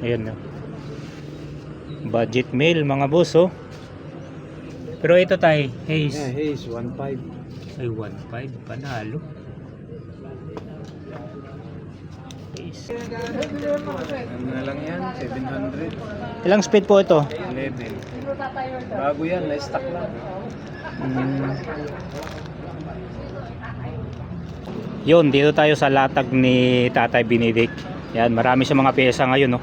Ayan na. Budget meal mga boss oh. Pero ito tay, Haze. Yeah, Hayes, 1.5. Ay 1.5 panalo. Haze. Ano na lang yan? 700. Ilang speed po ito? 11. Bago yan, na-stock lang. Mm. Yun, dito tayo sa latag ni Tatay Benedict. Yan, marami siyang mga pyesa ngayon, no.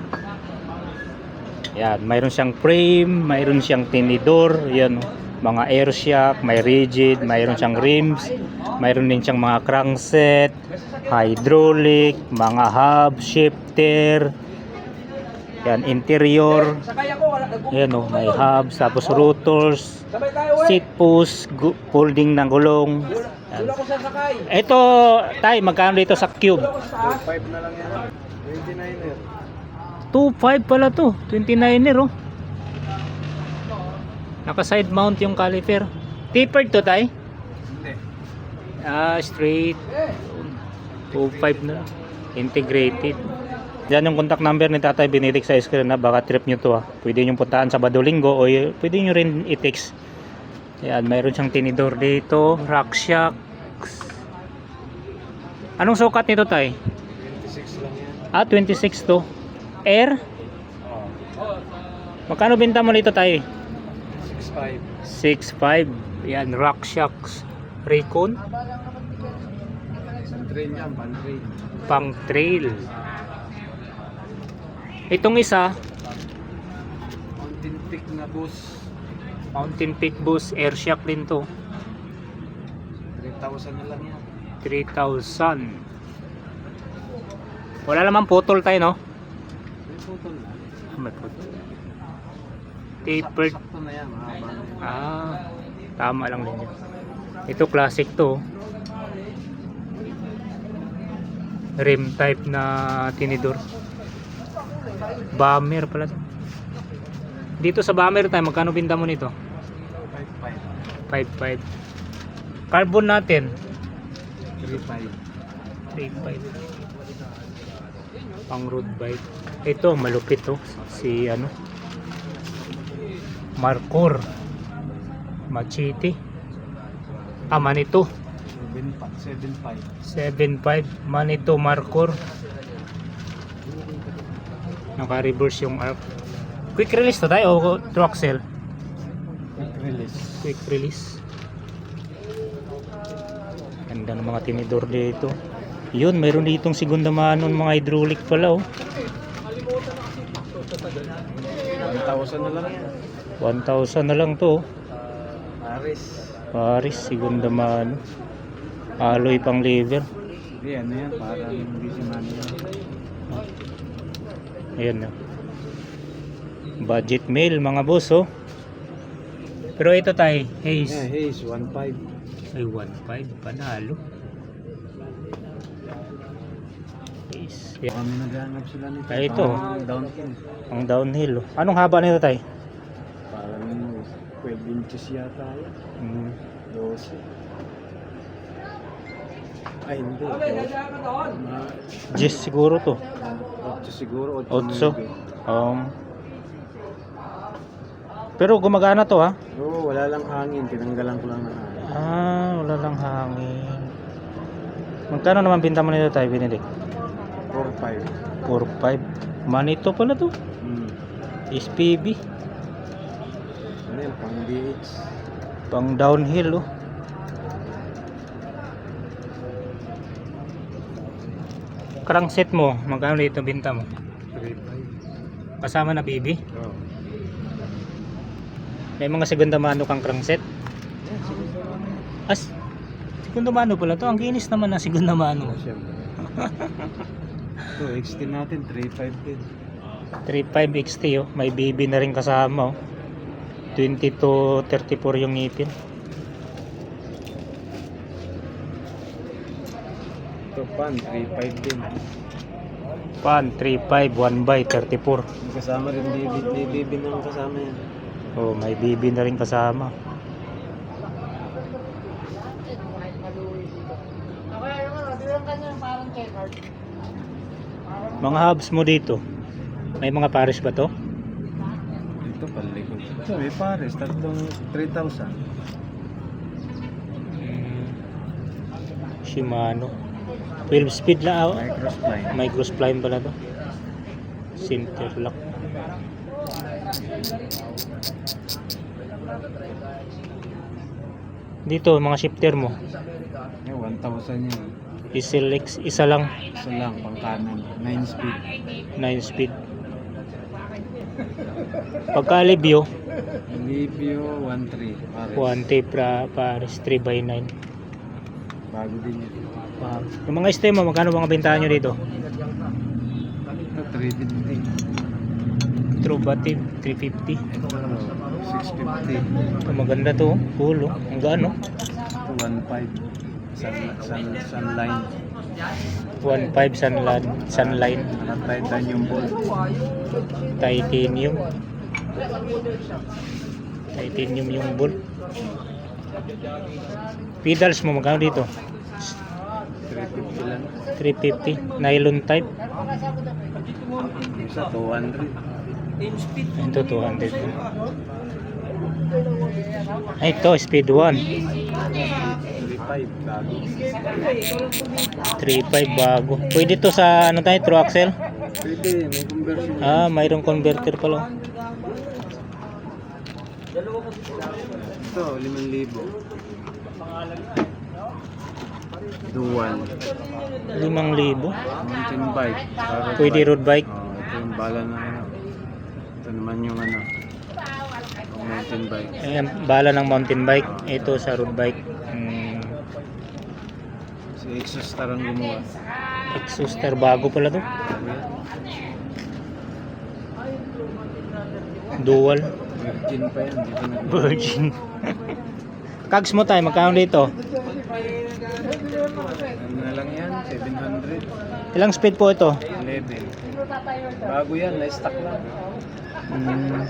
Yan, mayroon siyang frame, mayroon siyang tinidor, yan, mga air shock, may rigid, mayroon siyang rims, mayroon din siyang mga crankset, hydraulic, mga hub, shifter, yan, interior, yan, no, may hubs, tapos rotors, seat post, folding ng gulong. Yan. Ito, tay, magkano dito sa cube? 2.5 na lang yan. 29er. 2.5 pala to, 29er oh. Naka side mount yung caliper. Tapered to tay? Ah, straight. 2.5 na. Integrated. Yan yung contact number ni Tatay Benedict sa screen na baka trip nyo to ah. Pwede nyo puntaan sa Badolinggo o pwede nyo rin i-text. Yan, mayroon siyang tinidor dito, rack shock. Anong sukat nito tay? 26 lang yan. Ah, 26 to. Air? Magkano benta mo nito tayo? 6.5. 6.5. Yan, Rock Shocks. Recon. Train yan, pan train. Pang trail. Itong isa, Mountain Peak na bus. Mountain Peak Boost Air Shock din to. 3,000 na lang yan. 3,000. Wala naman putol tayo, no? Putol na. Ah, May putol. Tapered. Sakto na yan, mahaba na yan. Ah, tama lang din yun. Ito classic to. Rim type na tinidor. Bomber pala to. Dito sa bomber tayo, magkano binta mo nito? 5.5. 5.5. Carbon natin. 3.5. 3.5. Pang road bike. Ito, malupit to. Si ano? Marcor. Machete. Ah, Manito. 7.5. 7.5 Manito Marcor naka-reverse yung arc quick release to tayo o through axle Quick release. quick release ganda ng mga tinidor dito yun mayroon ditong segunda mano ng mga hydraulic pala oh 1,000 na lang yan. 1,000 na lang to oh. Paris. Paris segunda mano alloy pang lever Hindi, ano yan, parang hindi si manual. Ayan na. Budget meal mga boss oh. Pero ito tay, Haze. Yeah, Hayes, 1.5. Ay 1.5 panalo. Yan. Kami naghanap sila nito. Ay, ito. Parang downhill. Ang downhill. oh. Anong haba nito tay? Parang 12 inches yata yan. Mm, 12. Ay, hindi. Mga Gis siguro to. 8 siguro. 8 Otso. Um, pero gumagana to ha. Oo, wala lang hangin. Tinanggalan ko lang ng hangin. Ah, wala lang hangin. Magkano naman binta mo nito tayo, Benedict? 4.5. 4.5. Manito pala to. Hmm. SPB. Ano yan, pang BH. Pang downhill oh. Crankset mo, magkano dito binta mo? 3.5. Kasama na BB? Oo. May mga segunda mano kang crankset? Yeah, siguro naman. As, segunda mano pala to. Ang kinis naman ng segunda mano. Oh, siyempre. Ito, XT natin, 3.5 din. 3.5 XT oh. May BB na rin kasama oh. 20 to 34 yung ngipin. Ito, pan, 3.5 din. Pan 3.5 1 by 34. May kasama rin BB, may BB nang kasama yan. Oh, may BB na rin kasama. Mga hubs mo dito. May mga pares ba to? Ito palikod. Ito may pares, tatlong 3,000. Mm. Shimano. 12 speed lang. ah. Microspline. Micro spline pala to. Center lock. Dito, mga shifter mo. Yung 1,000 yun. I-select isa lang, Isa lang, pang kanan. 9 speed. 9 speed. Pagka Alivio, Libyo 1,300. Pares. 1 tape pra, pares 3 by 9 Bago din yun. Wow. Yung mga stem mo, magkano mga bentahan nyo dito? Ito 350. True Bative, 350. Ito 650. Ito maganda to, oh. cool oh. Ang gaano? Ito 1,500. Sun, sun, sunline. 1.5 sunline, sunline, yung bolt. titanium. Titanium yung bolt. Pedals mo, magkano dito? 350 lang. 350. Nylon type. Isa 200. Ito 200. Ay, ito, speed 1. 35 bago. 3.5 bago. Pwede to sa ano tayo, true axle? Pwede, may conversion. Ah, mayroong converter pala. Ito, 5,000. Dual. 5,000. Mountain bike. Pwede road bike. Oh, ito yung bala na ano. Ito naman yung ano. Mountain bike. Ayan, bala ng mountain bike. Ito sa road bike. Si Exostar ang gumawa. exhauster bago pala to. Dual. Virgin pa yan. Di pa nag- Virgin. Kags mo tayo, magkano dito? Ano na lang yan? 700. Ilang speed po ito? 11. Bago yan. Na-stock lang. Hmm.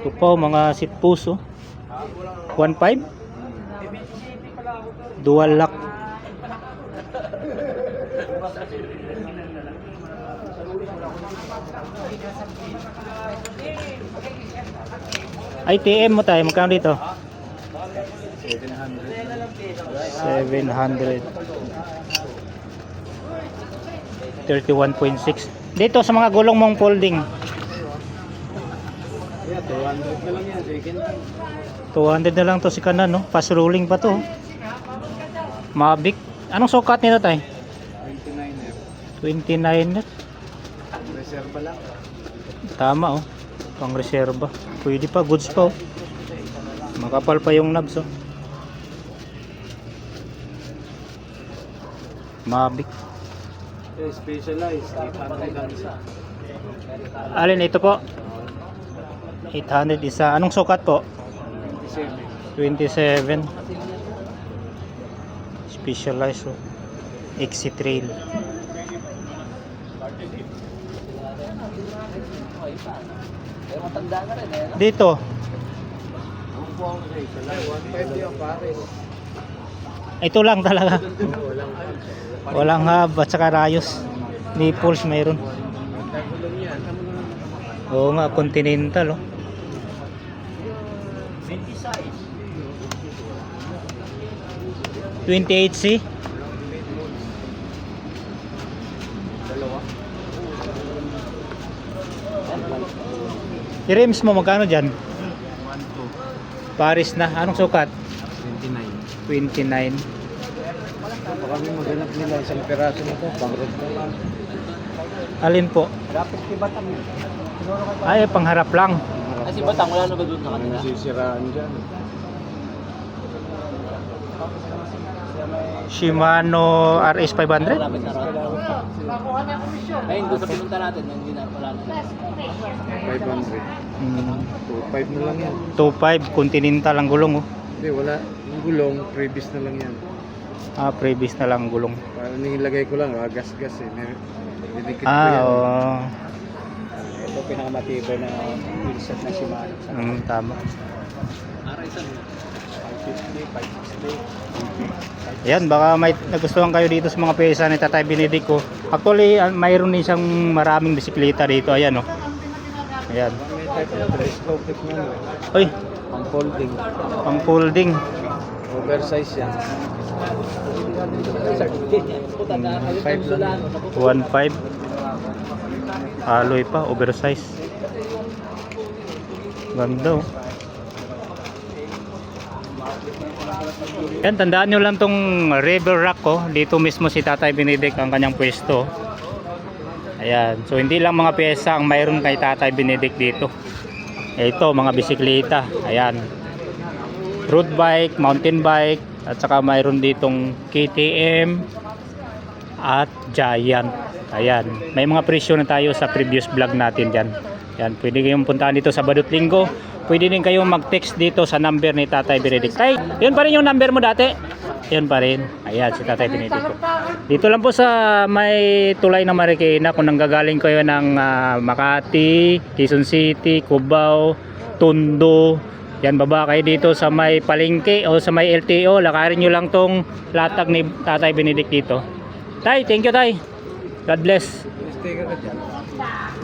Ito po, mga seat puso. 1.5? Dual lock. ITM mo tayo, magkano dito? 700. 700 31.6 dito sa mga gulong mong folding 200 na lang yan. Second hand. 200 na lang to si kanan no fast rolling pa to Mavic anong sukat nito tay 29 29 F. Reserva lang. tama oh pang reserba pwede pa goods pa oh makapal pa yung knobs oh Mavic Eh, specialized. 800 lang isa. alin ito po 800 isa anong sukat po 27. 27 specialized oh. exit trail dito Ang buwang rate. 150 ang pares. ito lang talaga walang hub at saka rayos nipples mayroon oo nga continental oh. Twenty-eight C Dalawa. I-rims mo magkano dyan? 1, 2. Paris na. Anong sukat? 29. 29. Baka may maganap nila isang peraso na to. Pang lang. Alin po? Batam yun. Ay, pangharap lang. Kasi Batang wala na ba doon sa kanila? Nasisiraan dyan. Shimano RS 500? Ayun, doon sa pinunta natin, hindi na wala na. 500. Hmm. 2.5 na lang yan. 2.5 Continental ang gulong oh. Hindi, wala. Yung gulong, previous na lang yan. Ah, previous na lang ang gulong. Para nilagay ko lang, ah, gas-gas eh. Dinikit ko Ah, yan. oo. Ito pinakamatibay na wheelset na Shimano. Mm, tama. Ara isa Yan, baka may nagustuhan kayo dito sa mga pyesa ni Tatay Benedict ko. Actually, ah, mayroon din siyang maraming bisikleta dito. Ayan, oh. Ayan. May type na telescopic na no. Uy, Ang folding. pang folding. Oversize yan. Puta na kayo Five sa lang. Solano. 1.5. Alloy pa, oversize. Ganda, oh. Yan, tandaan nyo lang tong River Rock ko. Dito mismo si Tatay Benedict ang kanyang pwesto. Ayan. So, hindi lang mga pyesa ang mayroon kay Tatay Benedict dito. Ito, mga bisikleta. Ayan. Road bike, mountain bike, at saka mayroon ditong KTM at Giant. Ayan. May mga presyo na tayo sa previous vlog natin dyan. Ayan. Pwede kayong puntahan dito sa Badut Linggo. Pwede din kayong mag-text dito sa number ni Tatay Benedict. Tay, yun pa rin yung number mo dati? Yun pa rin. Ayan, si Tatay Benedict. Dito lang po sa may tulay ng Marikina kung nanggagaling kayo ng ah, Makati, Quezon City, Cubao, Tondo. Yan baba kayo dito sa may palengke o sa may LTO. Lakarin nyo lang tong latag ni Tatay Benedict dito. Tay, thank you tay. God bless. Sticker ka dyan.